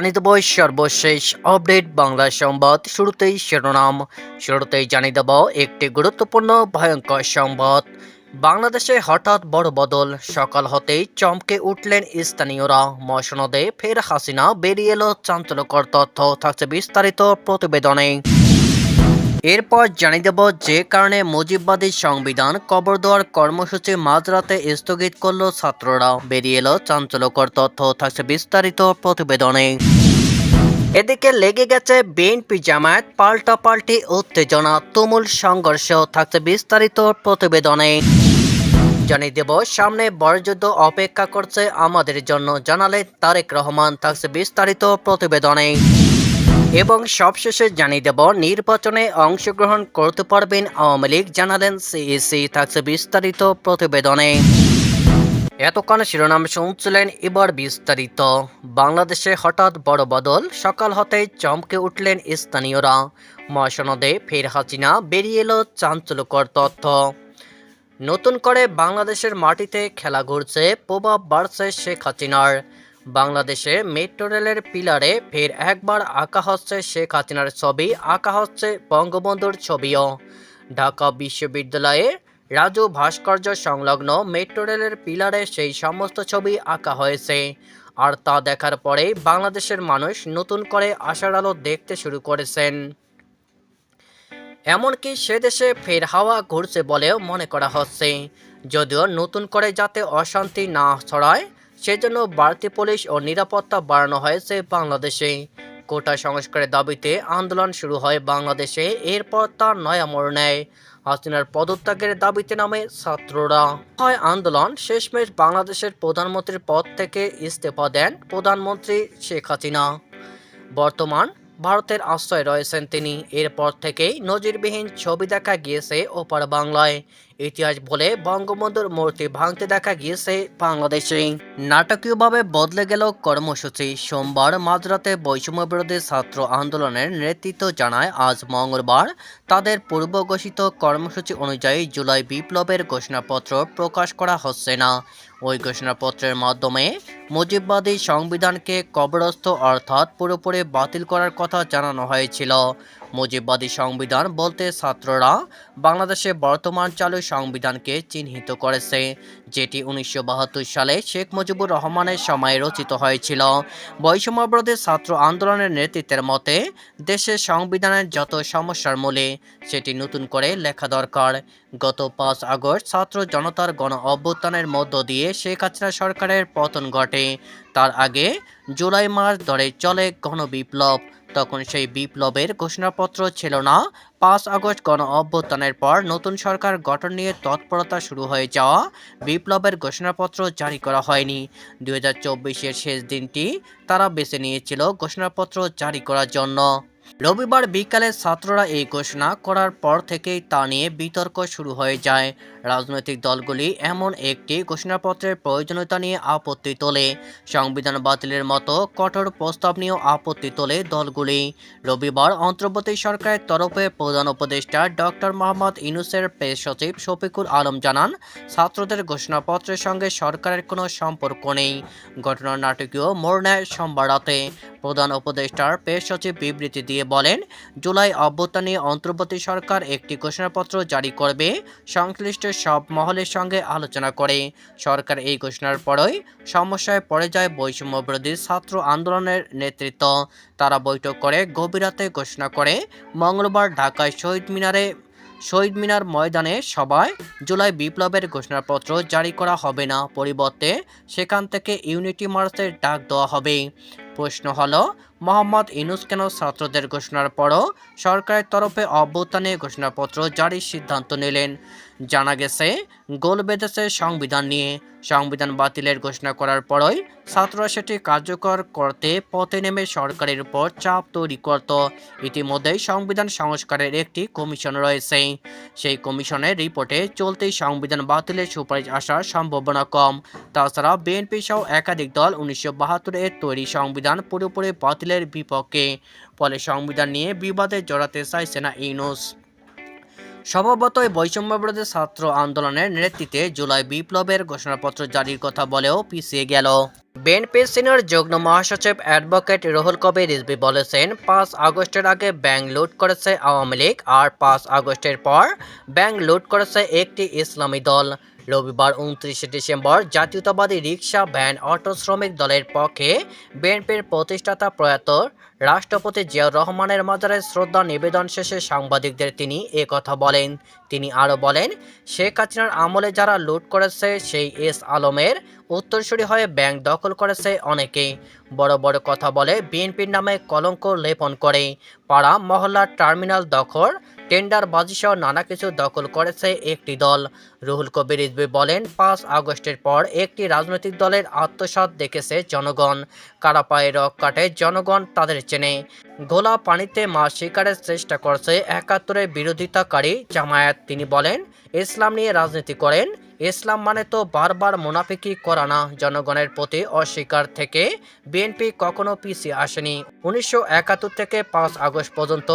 জানিয়ে দেব সর্বশেষ আপডেট বাংলা সংবাদ শুরুতেই শিরোনাম। শুরুতেই জানিয়ে দেব একটি গুরুত্বপূর্ণ ভয়ঙ্কর সংবাদ। বাংলাদেশে হঠাৎ বড় বদল। সকাল হতেই চমকে উঠলেন স্থানীয়রা। মসনদে ফের হাসিনা বেরিয়ে এলো চাঞ্চল্যকর তথ্য। থাকছে বিস্তারিত প্রতিবেদনে। এরপর জানিয়ে দেব যে কারণে মুজিববাদী সংবিধান কবর দেওয়ার কর্মসূচি মাঝরাতে স্থগিত করল ছাত্ররা। বেরিয়ে এলো চাঞ্চল্যকর তথ্য, থাকছে বিস্তারিত প্রতিবেদনে। এদিকে লেগে গেছে বিএনপি জামায়াত পাল্টাপাল্টি উত্তেজনা, তুমুল সংঘর্ষ, থাকছে বিস্তারিত প্রতিবেদনে। জানিয়ে দেব, সামনে বড়যুদ্ধ অপেক্ষা করছে আমাদের জন্য, জানালে তারেক রহমান, থাকছে বিস্তারিত প্রতিবেদনে। এবং সবশেষে জানিয়ে দেব, নির্বাচনে অংশগ্রহণ করতে পারবেন আওয়ামী লীগ, জানালেন সিইসি, থাকছে বিস্তারিত প্রতিবেদনে। এতক্ষণ শিরোনাম শুনছিলেন এবার বিস্তারিত। বাংলাদেশে হঠাৎ বড় বদল, সকাল হতেই চমকে উঠলেন স্থানীয়রা। মহাসনদে ফের হাসিনা, বেরিয়ে এলো চাঞ্চল্যকর তথ্য। নতুন করে বাংলাদেশের মাটিতে খেলা ঘুরছে, প্রভাব বাড়ছে শেখ হাসিনার। বাংলাদেশে মেট্রো রেলের পিলারে ফের একবার আঁকা হচ্ছে শেখ হাসিনার ছবি, আঁকা হচ্ছে বঙ্গবন্ধুর ছবিও। ঢাকা বিশ্ববিদ্যালয়ে রাজু ভাস্কর্য সংলগ্ন মেট্রো রেলের পিলারে সেই সমস্ত ছবি আঁকা হয়েছে। আর তা দেখার পরেই বাংলাদেশের মানুষ নতুন করে আশার আলো দেখতে শুরু করেছেন। এমনকি সে দেশে ফের হাওয়া ঘুরছে বলেও মনে করা হচ্ছে। যদিও নতুন করে যাতে অশান্তি না ছড়ায় সেজন্য বাড়তি পুলিশ ও নিরাপত্তা বাড়ানো হয়েছে বাংলাদেশে। কোটা সংস্কারের দাবিতে আন্দোলন শুরু হয় বাংলাদেশে, এরপর তার নয়া মোড় নেয় হাসিনার পদত্যাগের দাবিতে নামে ছাত্ররা। হয় আন্দোলন, শেষমেশ বাংলাদেশের প্রধানমন্ত্রীর পদ থেকে ইস্তফা দেন প্রধানমন্ত্রী শেখ হাসিনা। বর্তমান ভারতের আশ্রয় রয়েছেন তিনি। এরপর থেকেই নজিরবিহীন ছবি দেখা গিয়েছে ওপার বাংলায়। ইতিহাস বলে বঙ্গবন্ধুর মূর্তি ভাঙতে দেখা গিয়েছে বাংলাদেশে। নাটকীয়ভাবে বদলে গেল কর্মসূচি। সোমবার মাঝরাতে বৈষম্য বিরোধী ছাত্র আন্দোলনের নেতৃত্ব জানায় আজ মঙ্গলবার। তাদের পূর্ব ঘোষিত কর্মসূচি অনুযায়ী জুলাই বিপ্লবের ঘোষণাপত্র প্রকাশ করা হচ্ছে না। ওই ঘোষণাপত্রের মাধ্যমে মুজিববাদী সংবিধানকে কবরস্থ অর্থাৎ পুরোপুরি বাতিল করার কথা জানানো হয়েছিল। মুজিববাদী সংবিধান বলতে ছাত্ররা বাংলাদেশে বর্তমান চালু সংবিধানকে চিহ্নিত করেছে, যেটি উনিশশো বাহাত্তর সালে শেখ মুজিবুর রহমানের সময় রচিত হয়েছিল। বৈষম্যবিরোধী ছাত্র আন্দোলনের নেতৃত্বের মতে দেশের সংবিধানের যত সমস্যার মূলে, সেটি নতুন করে লেখা দরকার। গত পাঁচ আগস্ট ছাত্র জনতার গণ অভ্যুত্থানের মধ্য দিয়ে শেখ হাসিনা সরকারের পতন ঘটে। তার আগে জুলাই মাস ধরে চলে গণবিপ্লব। তখন সেই বিপ্লবের ঘোষণাপত্র ছিল না। পাঁচ আগস্ট গণ অভ্যুত্থানের পর নতুন সরকার গঠন নিয়ে তৎপরতা শুরু হয়ে যাওয়া বিপ্লবের ঘোষণাপত্র জারি করা হয়নি। দুই হাজার শেষ দিনটি তারা বেছে নিয়েছিল ঘোষণাপত্র জারি করার জন্য। রবিবার বিকালে ছাত্ররা এই ঘোষণা করার পর থেকেই তা নিয়ে বিতর্ক শুরু হয়ে যায়। রাজনৈতিক দলগুলি এমন একটি ঘোষণাপত্রের প্রয়োজনীয়তা নিয়ে আপত্তি তোলে। সংবিধান বাতিলের মতো কঠোর প্রস্তাব নিয়েও আপত্তি তোলে দলগুলি। রবিবার অন্তর্বর্তী সরকারের তরফে প্রধান উপদেষ্টা ডক্টর মোহাম্মদ ইনুসের প্রেস সচিব শফিকুল আলম জানান, ছাত্রদের ঘোষণাপত্রের সঙ্গে সরকারের কোনো সম্পর্ক নেই। ঘটনার নাটকীয় মোড় নেয় সোমবার রাতে। প্রধান উপদেষ্টার প্রেস সচিব বিবৃতি দিয়ে বলেন, জুলাই অভ্যুত্থানে অন্তর্বর্তী সরকার একটি ঘোষণাপত্র জারি করবে, সংশ্লিষ্ট সব মহলের সঙ্গে আলোচনা করে। সরকার এই ঘোষণার পরই সমস্যায় পড়ে যায় বৈষম্য বিরোধী ছাত্র আন্দোলনের নেতৃত্ব। তারা বৈঠক করে গভীর রাতে ঘোষণা করে, মঙ্গলবার ঢাকায় শহীদ মিনারে, শহীদ মিনার ময়দানে সভায় জুলাই বিপ্লবের ঘোষণাপত্র জারি করা হবে না। পরিবর্তে সেখান থেকে ইউনিটি মার্চের ডাক দেওয়া হবে। প্রশ্ন হলো মোহাম্মদ ইনুস কেন ছাত্রদের ঘোষণার পরও সরকারের তরফে অভ্যুত্থানে ঘোষণাপত্র জারির সিদ্ধান্ত নিলেন। জানা গেছে, গোল বেঁধেছে সংবিধান নিয়ে। সংবিধান বাতিলের ঘোষণা করার পরই ছাত্ররা সেটি কার্যকর করতে পথে নেমে সরকারের উপর চাপ তৈরি করত। ইতিমধ্যেই সংবিধান সংস্কারের একটি কমিশন রয়েছে। সেই কমিশনের রিপোর্টে চলতেই সংবিধান বাতিলের সুপারিশ আসার সম্ভাবনা কম। তাছাড়া বিএনপি সহ একাধিক দল উনিশশো বাহাত্তরের তৈরি সংবিধান পুরোপুরি বাতিলের বিপক্ষে। ফলে সংবিধান নিয়ে বিবাদে জড়াতে চাইছে না ইউনুস। স্বভাবতই বৈষম্যবিরোধী ছাত্র আন্দোলনের নেতৃত্বে জুলাই বিপ্লবের ঘোষণাপত্র জারির কথা বলেও পিছিয়ে গেল। বিএনপির সিনিয়র যুগ্ম মহাসচিব অ্যাডভোকেট রুহুল কবির রিজভি বলেছেন, পাঁচ আগস্টের আগে ব্যাংক লুট করেছে আওয়ামী লীগ, আর পাঁচ আগস্টের পর ব্যাংক লুট করেছে একটি ইসলামী দল। রবিবার উনত্রিশে ডিসেম্বর জাতীয়তাবাদী রিক্সা ভ্যান, অটো শ্রমিক দলের পক্ষে বিএনপির প্রতিষ্ঠাতা প্রয়াত রাষ্ট্রপতি জিয়াউর রহমানের মাজারে শ্রদ্ধা নিবেদন শেষে সাংবাদিকদের তিনি কথা বলেন। তিনি আরও বলেন, শেখ হাসিনার আমলে যারা লুট করেছে, সেই এস আলমের উত্তরসূরি হয়ে ব্যাংক দখল করেছে অনেকে। বড় বড় কথা বলে বিএনপির নামে কলঙ্ক লেপন করে। পাড়া মহল্লার টার্মিনাল দখল টেন্ডার বাজিসহ নানা কিছু দখল করেছে একটি দল। রুহুল কবির ইজবি বলেন, পাঁচ আগস্টের পর একটি রাজনৈতিক দলের আত্মসাত দেখেছে জনগণ। কারা পায়ে রক কাটে, জনগণ তাদের চেনে। গোলা পানিতে মাছ শিকারের চেষ্টা করছে একাত্তরের বিরোধিতাকারী জামায়াত। তিনি বলেন, ইসলাম নিয়ে রাজনীতি করেন ইসলাম মানে তো বারবার মুনাফিকি করা না, জনগণের প্রতি অস্বীকার থেকে বিএনপি কখনো পিছিয়ে আসেনি। উনিশশো একাত্তর থেকে পাঁচ আগস্ট পর্যন্ত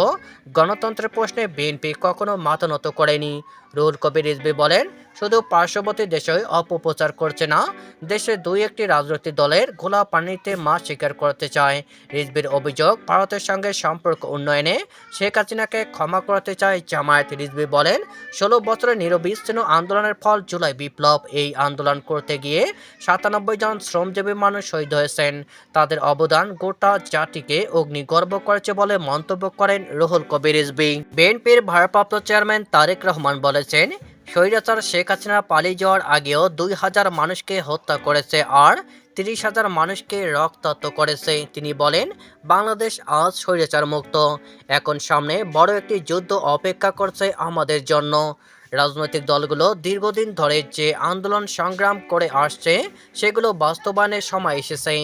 গণতন্ত্রের প্রশ্নে বিএনপি কখনো মাথা নত করেনি। রুহুল কবির রিজভি বলেন, শুধু পার্শ্ববর্তী দেশে অপপ্রচার করছে না, দেশে দুই একটি রাজনৈতিক দলের ঘোলা পানিতে মাছ শিকার করতে চায়। রিজবির অভিযোগ, ভারতের সঙ্গে সম্পর্ক উন্নয়নে শেখ হাসিনাকে ক্ষমা করতে চায় জামায়াত। রিজবি বলেন, ষোলো বছরের নিরবিচ্ছিন্ন আন্দোলনের ফল জুলাই বিপ্লব এই আন্দোলন করতে গিয়ে সাতানব্বই জন শ্রমজীবী মানুষ শহীদ হয়েছেন। তাদের অবদান গোটা জাতিকে অগ্নিগর্ব করেছে বলে মন্তব্য করেন রুহুল কবির রিজভি। বিএনপির ভারপ্রাপ্ত চেয়ারম্যান তারেক রহমান বলেছেন, স্বৈরাচার শেখ হাসিনা পালিয়ে যাওয়ার আগেও দুই হাজার মানুষকে হত্যা করেছে আর তিরিশ হাজার মানুষকে রক্তাক্ত করেছে। তিনি বলেন, বাংলাদেশ আজ স্বৈরাচার মুক্ত এখন সামনে বড় একটি যুদ্ধ অপেক্ষা করছে আমাদের জন্য। রাজনৈতিক দলগুলো দীর্ঘদিন ধরে যে আন্দোলন সংগ্রাম করে আসছে, সেগুলো বাস্তবায়নের সময় এসেছে।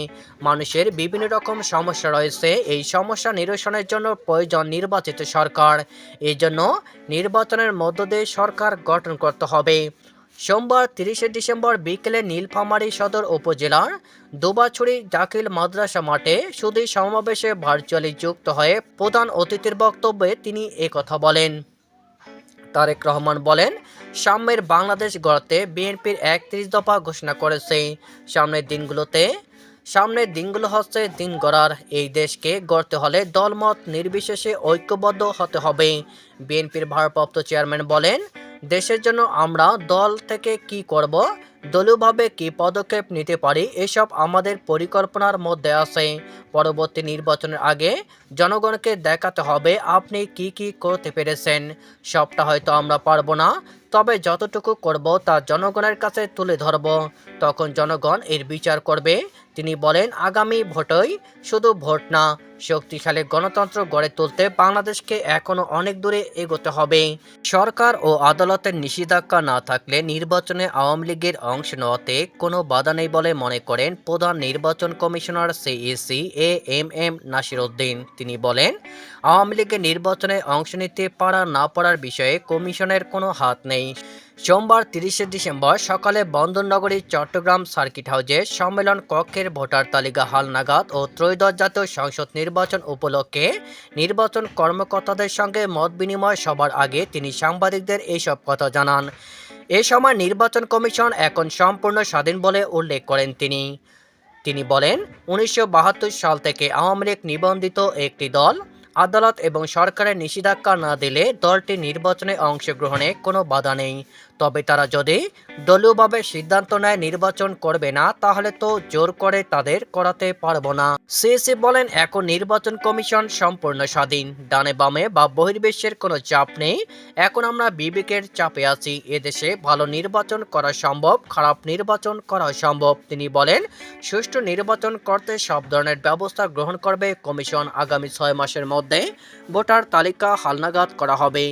মানুষের বিভিন্ন রকম সমস্যা রয়েছে। এই সমস্যা নিরসনের জন্য প্রয়োজন নির্বাচিত সরকার। এই জন্য নির্বাচনের মধ্য দিয়ে সরকার গঠন করতে হবে। সোমবার তিরিশে ডিসেম্বর বিকেলে নীলফামারী সদর উপজেলার দুবাছড়ি দাখিল মাদ্রাসা মাঠে সুদী সমাবেশে ভার্চুয়ালি যুক্ত হয়ে প্রধান অতিথির বক্তব্যে তিনি একথা বলেন। তারেক রহমান বলেন, সাম্যের বাংলাদেশ গড়তে বিএনপির একত্রিশ দফা ঘোষণা করেছে। সামনের দিনগুলোতে, সামনের দিনগুলো হচ্ছে দিন গড়ার। এই দেশকে গড়তে হলে দলমত নির্বিশেষে ঐক্যবদ্ধ হতে হবে। বিএনপির ভারপ্রাপ্ত চেয়ারম্যান বলেন, দেশের জন্য আমরা দল থেকে কি করব দলীয়ভাবে কি পদক্ষেপ নিতে পারি এসব আমাদের পরিকল্পনার মধ্যে আছে। পরবর্তী নির্বাচনের আগে জনগণকে দেখাতে হবে আপনি কি কি করতে পেরেছেন। সবটা হয়তো আমরা পারব না, তবে যতটুকু করব তা জনগণের কাছে তুলে ধরব। তখন জনগণ এর বিচার করবে তিনি বলেন, আগামী ভোটই শুধু ভোট না, শক্তিশালী গণতন্ত্র গড়ে তুলতে বাংলাদেশকে এখনও অনেক দূরে এগোতে হবে। সরকার ও আদালতের নিষেধাজ্ঞা না থাকলে নির্বাচনে আওয়ামী লীগের অংশ নেওয়াতে কোনো বাধা নেই বলে মনে করেন প্রধান নির্বাচন commissioner CEC A M M Nasir Uddin তিনি বলেন, আওয়ামী লীগের নির্বাচনে অংশ নিতে পারা না পারার বিষয়ে কমিশনের কোনো হাত নেই। সোমবার তিরিশে ডিসেম্বর সকালে বন্দরনগরী চট্টগ্রাম সার্কিট হাউজে সম্মেলন কক্ষের ভোটার তালিকা হালনাগাদ ও ত্রয়োদশ জাতীয় সংসদ নির্বাচন উপলক্ষে নির্বাচন কর্মকর্তাদের সঙ্গে মত বিনিময় সবার আগে তিনি সাংবাদিকদের এইসব কথা জানান। এ সময় নির্বাচন কমিশন এখন সম্পূর্ণ স্বাধীন বলে উল্লেখ করেন তিনি। তিনি বলেন, উনিশশো বাহাত্তর সাল থেকে আওয়ামী লীগ নিবন্ধিত একটি দল আদালত এবং সরকারের নিষেধাজ্ঞা না দিলে দলটি নির্বাচনে অংশগ্রহণে কোনো বাধা নেই। তবে তারা যদি দলীয়ভাবে সিদ্ধান্ত নেয় নির্বাচন করবে না, তাহলে তো জোর করে তাদের করাতে পারব না। সিএসি বলেন, এখন নির্বাচন কমিশন সম্পূর্ণ স্বাধীন। ডানে বামে বা বহির্বিশ্বের কোনো চাপ নেই। এখন আমরা বিবেকের চাপে আছি। এদেশে ভালো নির্বাচন করা সম্ভব, খারাপ নির্বাচন করা সম্ভব। তিনি বলেন, সুষ্ঠু নির্বাচন করতে সব ধরনের ব্যবস্থা গ্রহণ করবে কমিশন আগামী ছয় মাসের মধ্যে ভোটার তালিকা হালনাগাদ করা হবে।